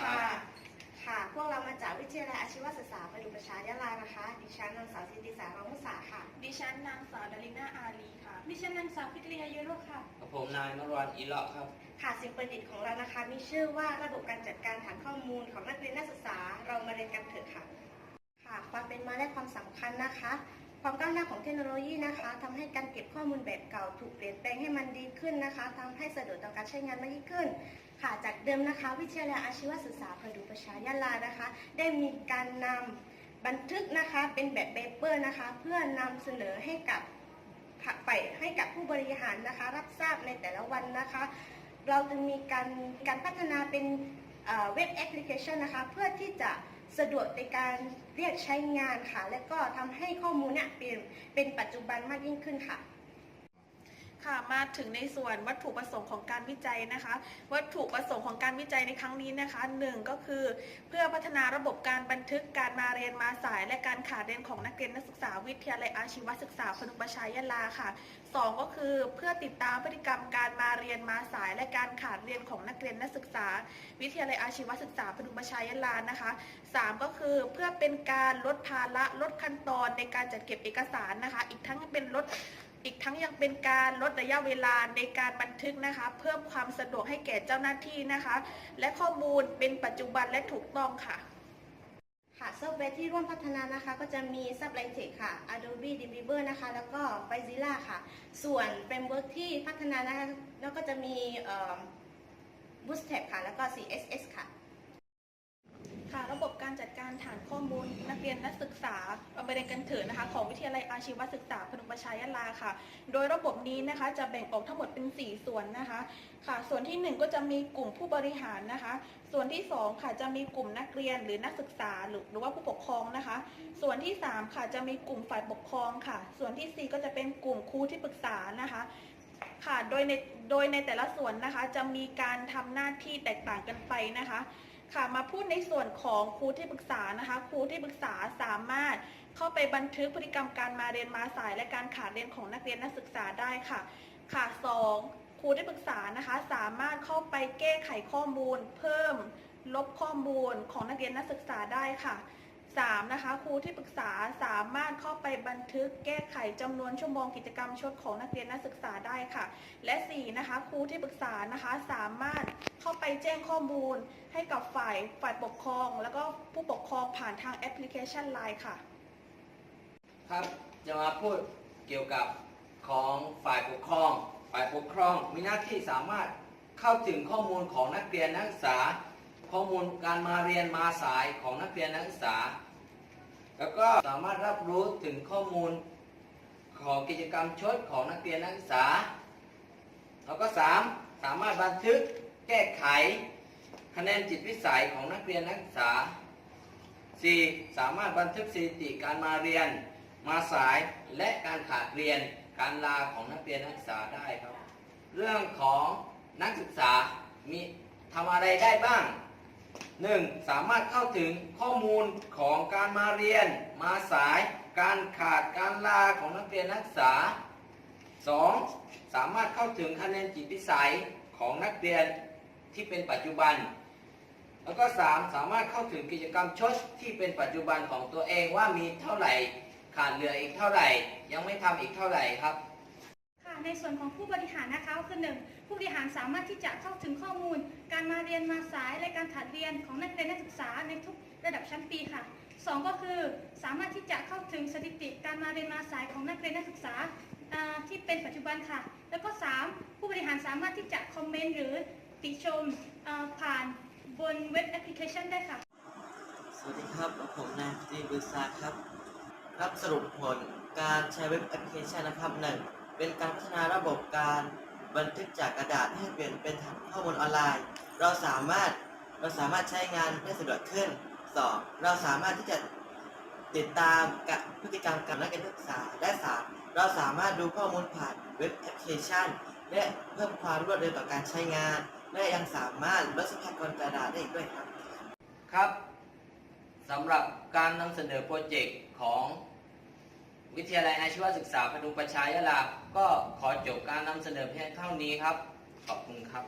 ค่ะครับค่ะ พวกเรามาจากวิทยาลัยอาชีวศึกษาประดุประชายะลานะคะ ดิฉันนางสาวสิติสารองมุสาค่ะ ดิฉันนางสาวดาริน่าอาลีค่ะ ดิฉันนางสาวพิทยายุโรค่ะ กับผมนายนรวันอีเลาะครับ ค่ะสิ่งประดิษฐ์ของเรานะคะ มีชื่อว่าระบบการจัดการฐานข้อมูลของนักเรียนนักศึกษา เรามาเรียนกันเถอะค่ะ ค่ะ ความเป็นมาและความสำคัญนะคะ ความก้าวหน้าของเทคโนโลยีนะคะทำให้การเก็บข้อมูลแบบเก่าถูกเปลี่ยนแปลงให้มันดีขึ้นนะคะทำให้สะดวกต่อการใช้งานมากยิ่งขึ้น ค่ะจากเดิมนะคะ วิทยาลัยอาชีวศึกษาพดุประชายาลานะคะ ได้มีการนำบันทึกนะคะเป็นแบบเปเปอร์นะคะ เพื่อนำเสนอให้กับไปให้กับผู้บริหารนะคะ รับทราบในแต่ละวันนะคะ เราจะมีการการพัฒนาเป็นเว็บแอปพลิเคชันนะคะ เพื่อที่จะ สะดวกในการเรียกใช้งานค่ะ และก็ทำให้ข้อมูลเนี่ยเป็นเป็นปัจจุบันมากยิ่งขึ้นค่ะ ค่ะมาถึงในส่วนวัตถุประสงค์ของการวิจัยนะคะ วัตถุประสงค์ของการวิจัยในครั้งนี้นะคะหนึ่งก็คือ เพื่อพัฒนาระบบการบันทึกการมาเรียนมาสาย และการขาดเรียนของนักเรียนนักศึกษาวิทยาลัยอาชีวศึกษาพนุประชายาลาค่ะสองก็คือเพื่อติดตามพฤติกรรมการมาเรียนมาสาย และการขาดเรียนของนักเรียนนักศึกษา วิทยาลัยอาชีวศึกษาพนุประชายาลานะคะสามก็คือเพื่อเป็นการลดภาระลดขั้นตอนในการจัดเก็บเอกสารนะคะ อีกทั้งเป็นลด อีกทั้งยังเป็นการลดระยะเวลาในการบันทึกนะคะ เพิ่มความสะดวกให้แก่เจ้าหน้าที่นะคะ และข้อมูลเป็นปัจจุบันและถูกต้องค่ะ ค่ะซอฟต์แวร์ที่ร่วมพัฒนานะคะ ก็จะมี Sublitex ค่ะ Adobe Dreamweaver นะคะ แล้วก็ Filezilla ค่ะ ส่วนเฟรมเวิร์กที่พัฒนานะคะแล้วก็จะมี Bootstrap ค่ะ แล้วก็ CSS ค่ะ ค่ะ ระบบการจัดการฐานข้อมูล นักเรียนนักศึกษาเราไปเรียนกันเถิดนะคะของวิทยาลัยอาชีวศึกษาพนมประชายาลาค่ะ โดยระบบนี้นะคะจะแบ่งออกทั้งหมดเป็น 4 ส่วนนะคะค่ะ ส่วนที่ 1 ก็จะมีกลุ่มผู้บริหารนะคะ ส่วนที่ 2 ค่ะจะมีกลุ่มนักเรียนหรือนักศึกษาหรือหรือว่าผู้ปกครองนะคะ ส่วนที่ 3 ค่ะจะมีกลุ่มฝ่ายปกครองค่ะ ส่วนทีสี่ 4 ก็จะเป็นกลุ่มครูที่ปรึกษานะคะค่ะ โดยใน โดยในแต่ละส่วนนะคะ จะมีการทำหน้าที่แตกต่างกันไปนะคะ ค่ะมาพูดในส่วนของครูที่ปรึกษานะคะครูที่ปรึกษาสามารถเข้าไปบันทึกพฤติกรรมการมาเรียนมาสายและการขาดเรียนของนักเรียนนักศึกษาได้ค่ะ ค่ะสองครูที่ปรึกษานะคะสามารถเข้าไปแก้ไขข้อมูล เพิ่มลบข้อมูลของนักเรียนนักศึกษาได้ค่ะ สามนะคะครูที่ปรึกษาสามารถเข้าไปบันทึกแก้ไขจำนวนชั่วโมงกิจกรรมชดของนักเรียนนักศึกษาได้ค่ะ และ4นะคะครูที่ปรึกษานะคะสามารถเข้าไปแจ้งข้อมูล ให้กับฝ่ายฝ่ายปกครอง แล้วก็ผู้ปกครองผ่านทางแอปพลิเคชัน Line ค่ะ ครับจะมาพูดเกี่ยวกับของฝ่ายปกครอง ฝ่ายปกครองมีหน้าที่สามารถเข้าถึงข้อมูลของนักเรียนนักศึกษา ข้อมูลการมาเรียนมาสายของนักเรียนนักศึกษา แล้วก็สามารถรับรู้ถึงข้อมูลของกิจกรรมชดของนักเรียนนักศึกษา แล้วก็สามสามารถบันทึกแก้ไขคะแนนจิตวิสัยของนักเรียนนักศึกษา 4. สามารถบันทึกสถิติการมาเรียน มาสายและการขาดเรียนการลาของนักเรียนนักศึกษาได้ครับ เรื่องของนักศึกษามีทำอะไรได้บ้าง 1. สามารถเข้าถึงข้อมูลของการมาเรียน มาสาย การขาดการลาของนักเรียนนักศึกษา 2. สามารถเข้าถึงคะแนนจิตวิสัยของนักเรียนที่เป็นปัจจุบัน แล้วก็ 3 สามารถเข้าถึงกิจกรรมชดที่เป็นปัจจุบันของตัวเองว่ามีเท่าไหร่ ขาดเหลืออีกเท่าไหร่ ยังไม่ทำอีกเท่าไหร่ครับ ในส่วนของผู้บริหารนะคะคือหนึ่งผู้บริหารสามารถที่จะเข้าถึงข้อมูล การมาเรียนมาสายและการขาดเรียนของนักเรียนนักศึกษาในทุกระดับชั้นปีค่ะสองก็คือสามารถที่จะเข้าถึงสถิติการมาเรียนมาสายของนักเรียนนักศึกษาที่เป็นปัจจุบันค่ะ แล้วก็สามผู้บริหารสามารถที่จะคอมเมนต์หรือติชมผ่านบนเว็บแอปพลิเคชันได้ค่ะ สวัสดีครับ ผมนายพิธีบุษาครับ ครับสรุปผลการใช้เว็บแอปพลิเคชันนะครับหนึ่ง เป็นการพัฒนาระบบการบันทึกจากกระดาษให้เปลี่ยนเป็นฐานข้อมูลออนไลน์ เราสามารถเราสามารถใช้งานได้สะดวกขึ้นสองเราสามารถที่จะติดตามกับพฤติกรรมกับนักเรียนนักศึกษาและสามเราสามารถดูข้อมูลผ่านเว็บแอปพลิเคชัน และเพิ่มความรวดเร็วต่อการใช้งาน และยังสามารถลดทรัพยากรกระดาษได้อีกด้วยครับ ครับสำหรับการนำเสนอโปรเจกต์ของ วิทยาลัยอาชีวศึกษาพนุประชายาลา ก็ขอจบการนำเสนอเพียงเท่านี้ครับ ขอบคุณครับ